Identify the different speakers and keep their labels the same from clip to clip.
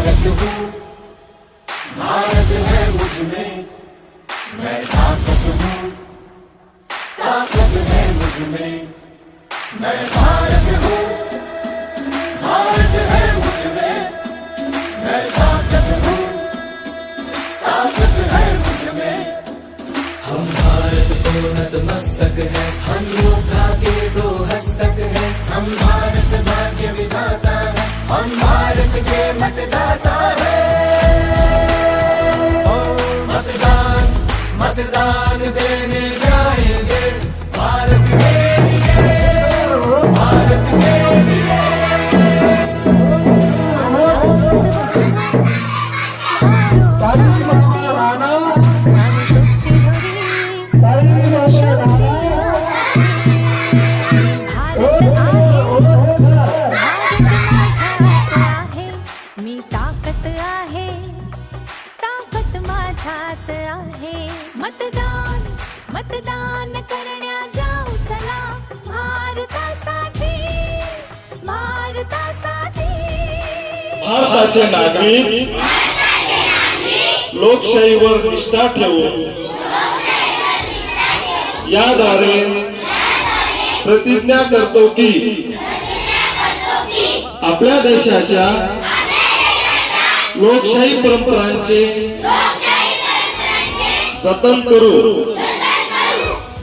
Speaker 1: भारत हूँ। भारत है मुझमें। मैं ताकत हूँ। ताकत है मुझमें। मैं भारत हूँ। भारत है मुझमें। मैं ताकत हूँ। ताकत है मुझमें। हम भारत को नतमस्तक है। हम योद्धा के दो हस्तक है। हम भारत हम भारत के मतदाता है मतदान
Speaker 2: मतदान. मतदान करण्या जाऊ चला भारतासाठी भारतासाठी.
Speaker 3: भारताचे नागरिक लोकशाहीवर निष्ठा ठेवून याद्वारे प्रतिज्ञा करतो की आपल्या देशाच्या लोकशाही परंपरांचे जतन करू.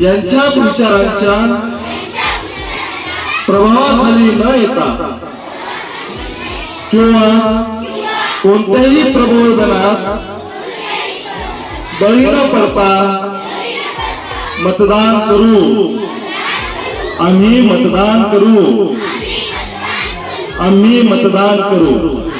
Speaker 3: यांच्या विचारांच्या प्रभावाखाली न येता किंवा कोणत्याही प्रबोधनास बळी न पडता मतदान करू. आम्ही मतदान करू. आम्ही मतदान करू.